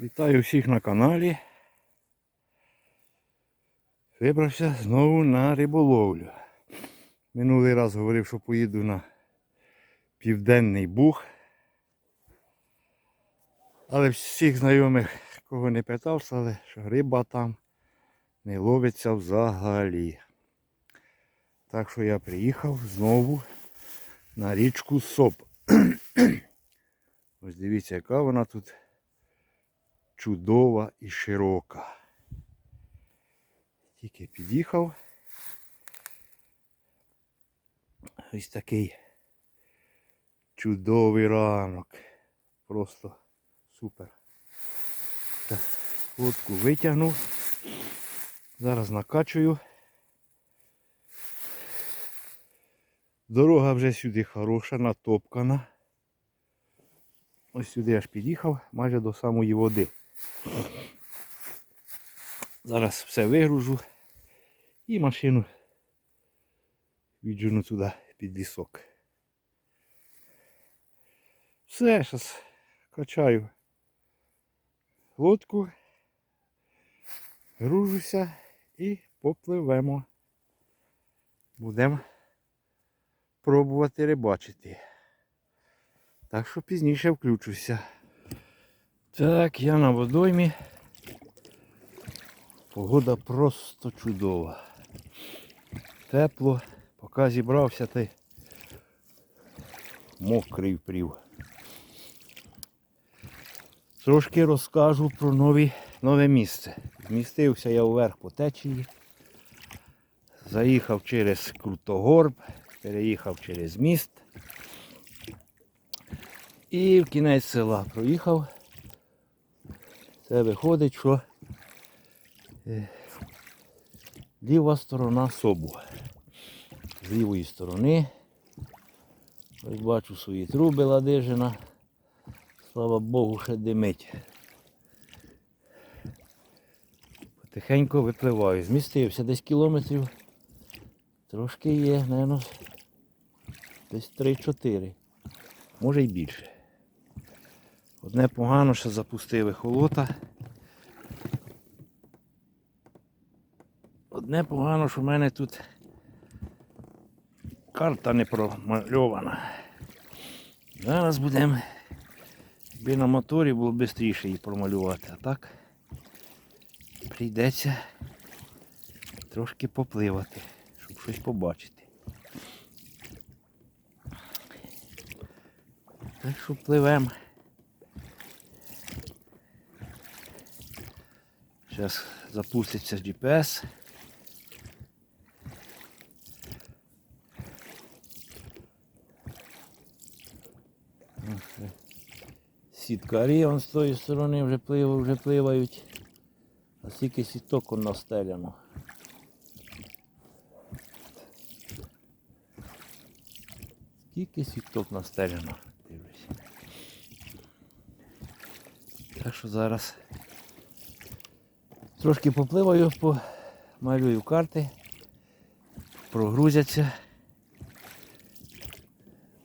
Вітаю всіх на каналі. Вибрався знову на риболовлю. Минулий раз говорив, що поїду на Південний Буг. Але всіх знайомих, кого не питав, сказали, що риба там не ловиться взагалі. Так що я приїхав знову на річку Соп. Ось дивіться, яка вона тут чудова і широка. Тільки під'їхав. Ось такий чудовий ранок. Просто супер. Так, лодку витягнув. Зараз накачую. Дорога вже сюди хороша, натопкана. Ось сюди аж під'їхав, майже до самої води. Зараз все вигружу і машину віджену туди під лісок. Все, зараз качаю лодку, гружуся і попливемо. Будемо пробувати рибачити. Так що пізніше включуся. Так, я на водоймі. Погода просто чудова. Тепло, поки зібрався, ти мокрий впрів. Трошки розкажу про нові, нове місце. Змістився я вверх по течії. Заїхав через Крутогорб, переїхав через міст. І в кінець села проїхав. Це виходить, що е, ліва сторона собу. З лівої сторони. Ось бачу свої труби ладижина. Слава Богу, ще димить. Потихеньку випливаю. Змістився десь кілометрів. Трошки є, мабуть, десь 3-4. Може й більше. Одне погано, що запустив ехолота. Одне погано, що в мене тут карта не промальована. Зараз будемо, якби на моторі було швидше її промалювати, а так прийдеться трошки попливати, щоб щось побачити. Так що пливемо. Зараз запуститься GPS. Сіткарі он з тої сторони вже пливають, вже пливають. А скільки сіток он настеляно. Скільки сіток настеляно, дивлюсь. Так що зараз Трошки попливаю, помалюю карти, прогрузяться.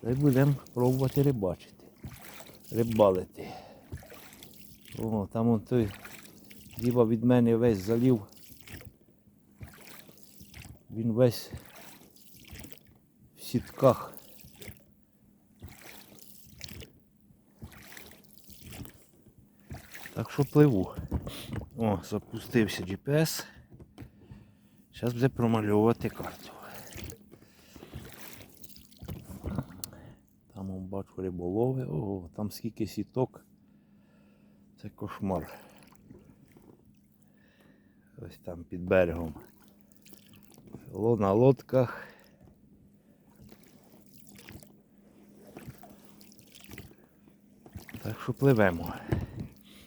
Та й будемо пробувати рибачити. Рибалити. О, там он той діва від мене весь залів. Він весь в сітках. Так що пливу. О, запустився GPS. Зараз буде промальовувати карту. Там бачу риболови. Ого, там скільки сіток. Це кошмар. Ось там під берегом. На лодках. Так що пливемо.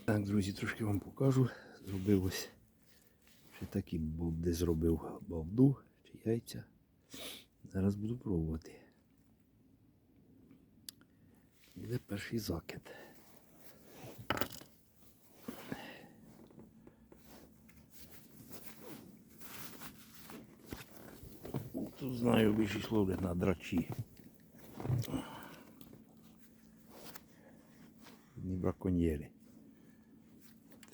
Так, друзі, трошки вам покажу. Зробив ось ще такі балди зробив балду чи яйця. Зараз буду пробувати. Буде перший закид. Тут знаю, більшість ловлять на драчі. Не браконьєри.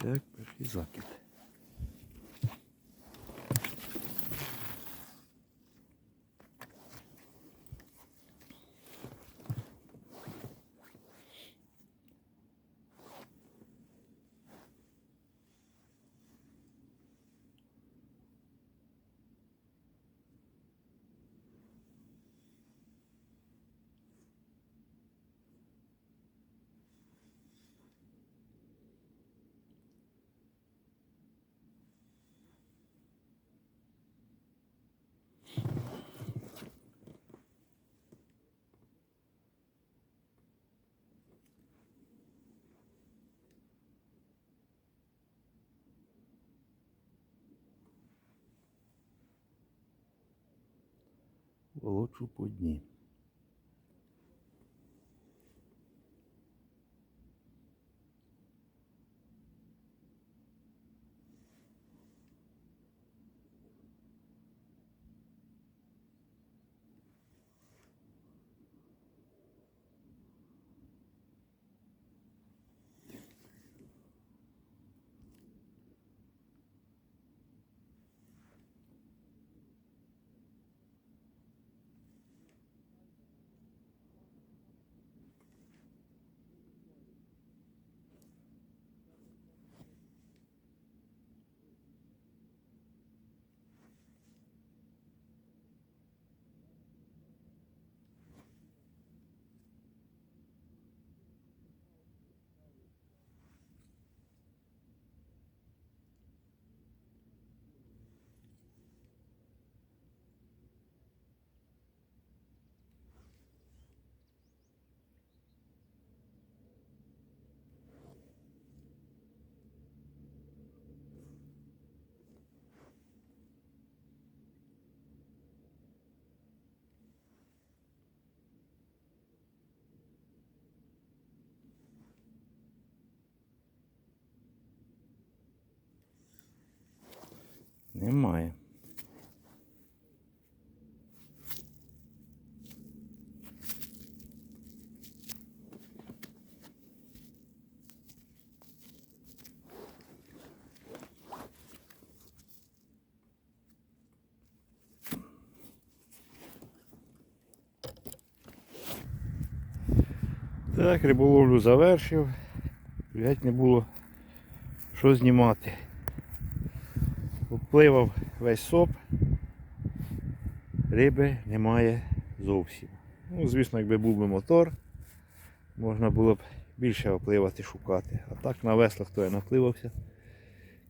Так, перший закид. Волочу по дні. Немає. Так, риболовлю завершив. Геть не було що знімати. Впливав весь соп, риби немає зовсім. Ну, звісно, якби був би мотор, можна було б більше опливати, шукати. А так на веслах то я напливався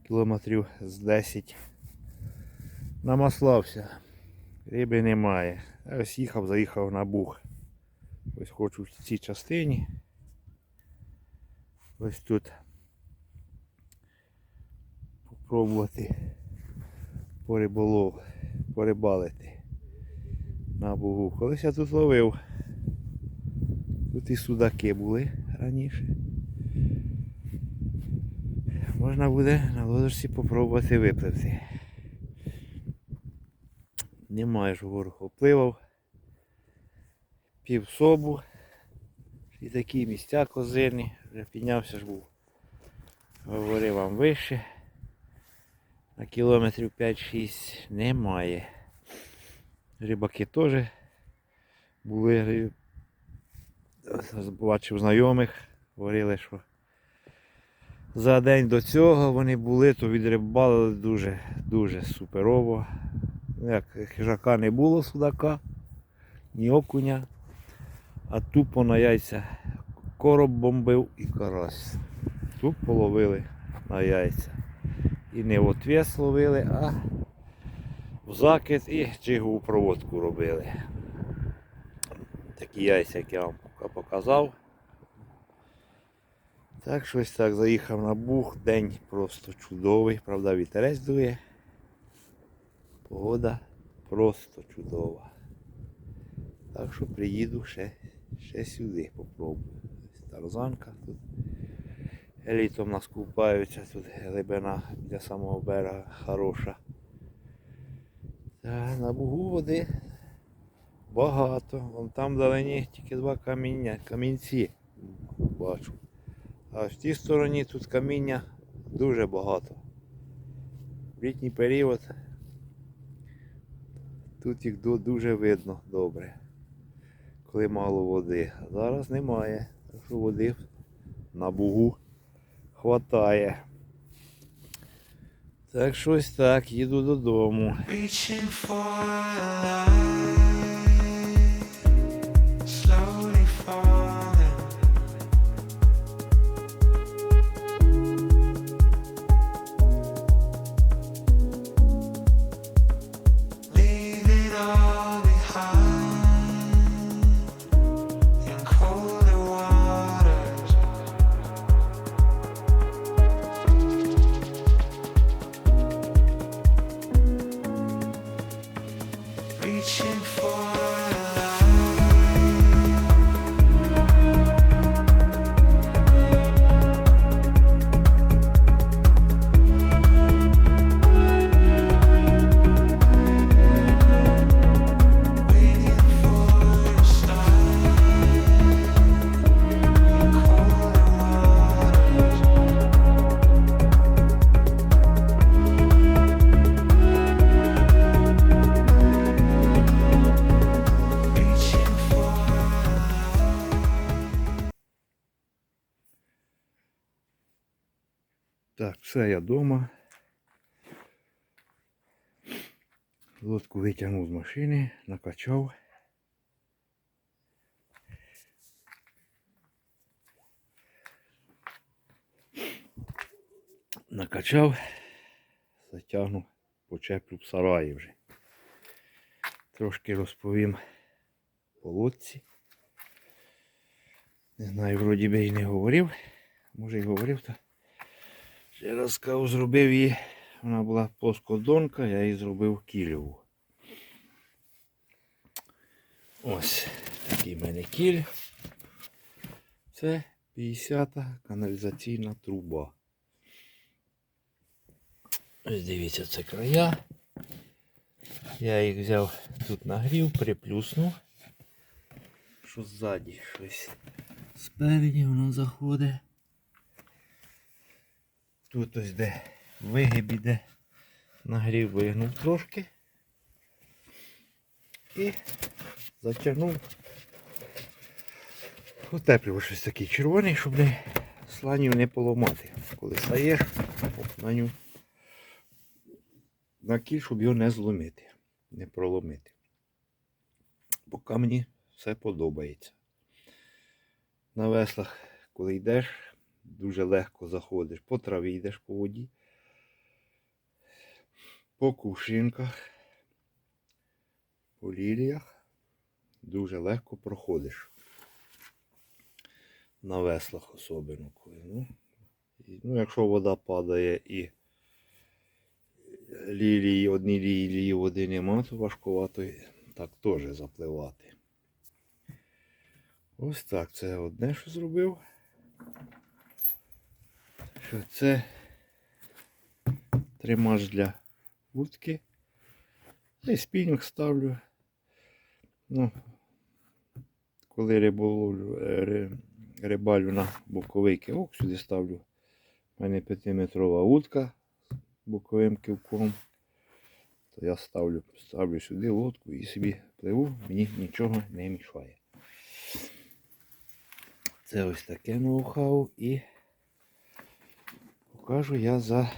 кілометрів з 10. Намаслався. Риби немає. А ось їхав, заїхав на бух. Ось хочу в цій частині. Ось тут попробувати пориболов, порибалити на бугу. Колись я тут ловив. Тут і судаки були раніше. Можна буде на лодочці попробувати випливти. Немає ж вгору опливав. Пів собу. І такі місця козирні. Вже піднявся ж був. Говорив вам вище. На кілометрів 5-6 немає. Рибаки теж були. ри- Бачив знайомих, говорили, що за день до цього вони були, то відрибали дуже, дуже суперово. Як хижака не було судака, ні окуня, а тупо на яйця короб бомбив і карась. Тут половили на яйця. І не в отвес ловили, а в закид і джигову проводку робили. Такі яйця, як я вам показав. Так, щось так заїхав на бух, день просто чудовий, правда вітерець дує. Погода просто чудова. Так що приїду ще, ще сюди попробую. Ось Тарзанка тут. Літом нас купаються, тут глибина для самого берега хороша. Та на бугу води багато. Вон там вдалині тільки два каміння, камінці бачу. А в тій стороні тут каміння Дуже багато. В літній період тут їх дуже видно добре, коли мало води. А зараз немає. Так що води на бугу хватає. Так щось так, їду додому. Я вдома. Лодку витягнув з машини, накачав. Накачав, затягнув, почеплю в сараї вже. Трошки розповім по лодці. Не знаю, вроді би і не говорив. Може і говорив, то Ще раз скажу, зробив її. Вона була плоскодонка, я її зробив кільову. Ось такий в мене кіль. Це 50-та каналізаційна труба. Ось дивіться, це края. Я їх взяв тут нагрів, приплюснув. Що ззаді щось. Спереді воно заходить. Тут ось де вигиб іде. Нагрів вигнув трошки. І затягнув. Утеплював щось такий червоний, щоб не сланів не поламати. Коли стаєш, на ню. На кіль, щоб його не зломити, не проломити. Поки мені все подобається. На веслах, коли йдеш, дуже легко заходиш. По траві йдеш по воді, по кувшинках, по ліліях. Дуже легко проходиш. На веслах особливо. Ну, ну, якщо вода падає і лілії, одні лілії води нема, то важкувато так теж запливати. Ось так, це одне, що зробив що це тримач для вудки. І спінінг ставлю. Ну, коли риболовлю, е, ри- рибалю на боковий кивок, сюди ставлю. У мене 5-метрова вудка з боковим кивком. То я ставлю, ставлю сюди лодку і собі пливу, мені нічого не мішає. Це ось таке ноу-хау і покажу я за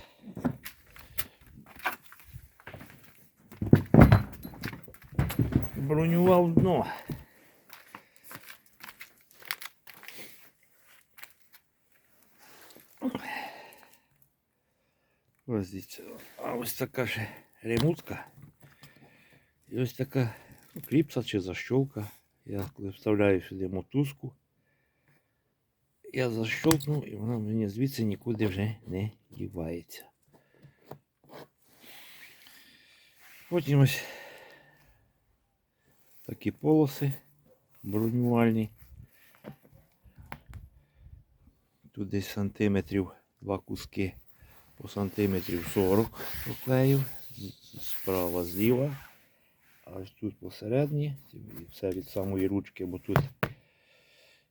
бронював дно. Ось дивіться. А ось така ще ремутка. І ось така ну, кліпса чи защолка. Я коли вставляю сюди мотузку. Я защолкнув і вона мені звідси нікуди вже не дівається. Потім ось такі полоси бронювальні. Тут десь сантиметрів два куски по сантиметрів 40 проклеїв. Справа зліва. А ось тут посередині. і Все від самої ручки, бо тут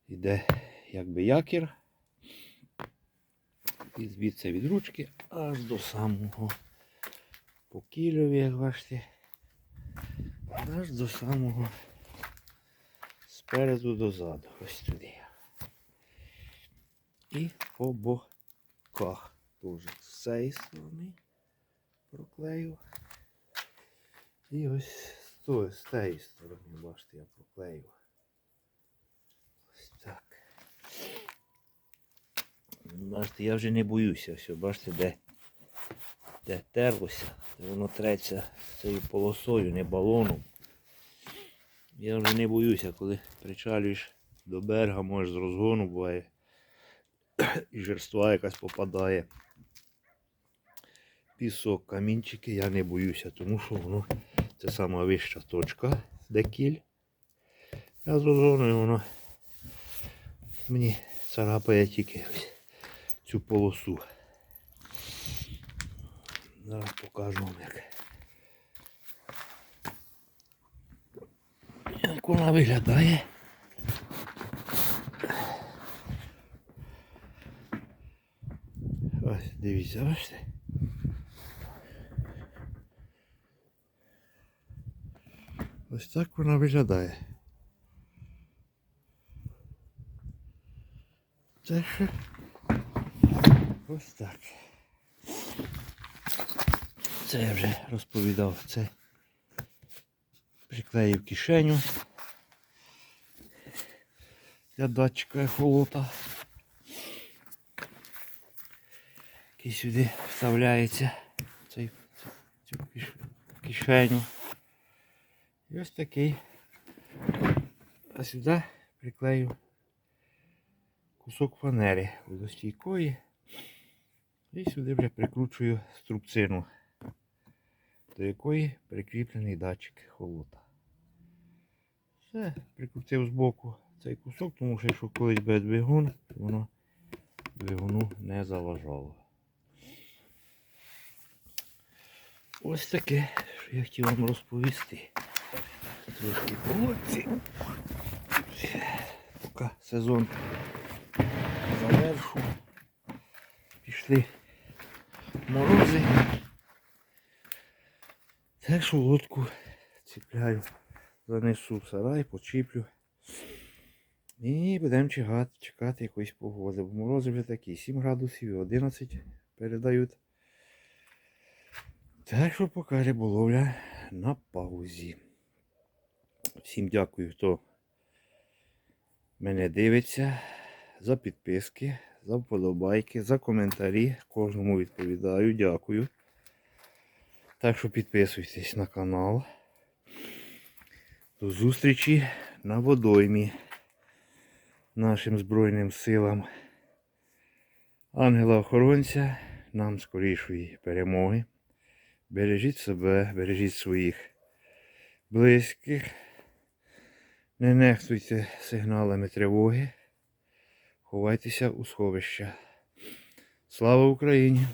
іде якби якір. І звідси від ручки аж до самого покілюві, як бачите. Аж до самого спереду до заду. Ось туди. І по боках теж з цієї сторони проклею. І ось з тієї сторони, бачите, я проклею. Ось так. Бачите, я вже не боюся, все, бачите, де, де терлося, воно треться цією полосою, не балоном. Я вже не боюся, коли причалюєш до берега, може з розгону буває. І жерства якась попадає. Пісок, камінчики, я не боюся, тому що воно це сама вища точка, де кіль. Я з розгоною воно мені царапає тільки ось цю полосу. Зараз покажу вам як. Як вона виглядає. Ось, дивіться, бачите? Ось так вона виглядає. Так що ось так. Це я вже розповідав. Це приклеїв кишеню для датчика ехолота. Який сюди вставляється цей, цю кишеню. І ось такий. А сюди приклею кусок фанери водостійкої. І сюди вже прикручую струбцину, до якої прикріплений датчик холота. Все, прикрутив збоку цей кусок, тому що якщо колись буде двигун, воно двигуну не заважало. Ось таке, що я хотів вам розповісти. Трошки погодці. Поки сезон завершу. Пішли морози. Так що лодку ціпляю, занесу в сарай, почіплю. І будемо чекати, чекати якоїсь погоди. Бо морози вже такі 7 градусів і 11 передають. Так що поки риболовля на паузі. Всім дякую, хто мене дивиться, за підписки, за вподобайки, за коментарі. Кожному відповідаю, дякую. Так що підписуйтесь на канал. До зустрічі на водоймі нашим Збройним силам. Ангела-охоронця, нам скорішої перемоги. Бережіть себе, бережіть своїх близьких. Не нехтуйте сигналами тривоги. Ховайтеся у сховища. Слава Україні!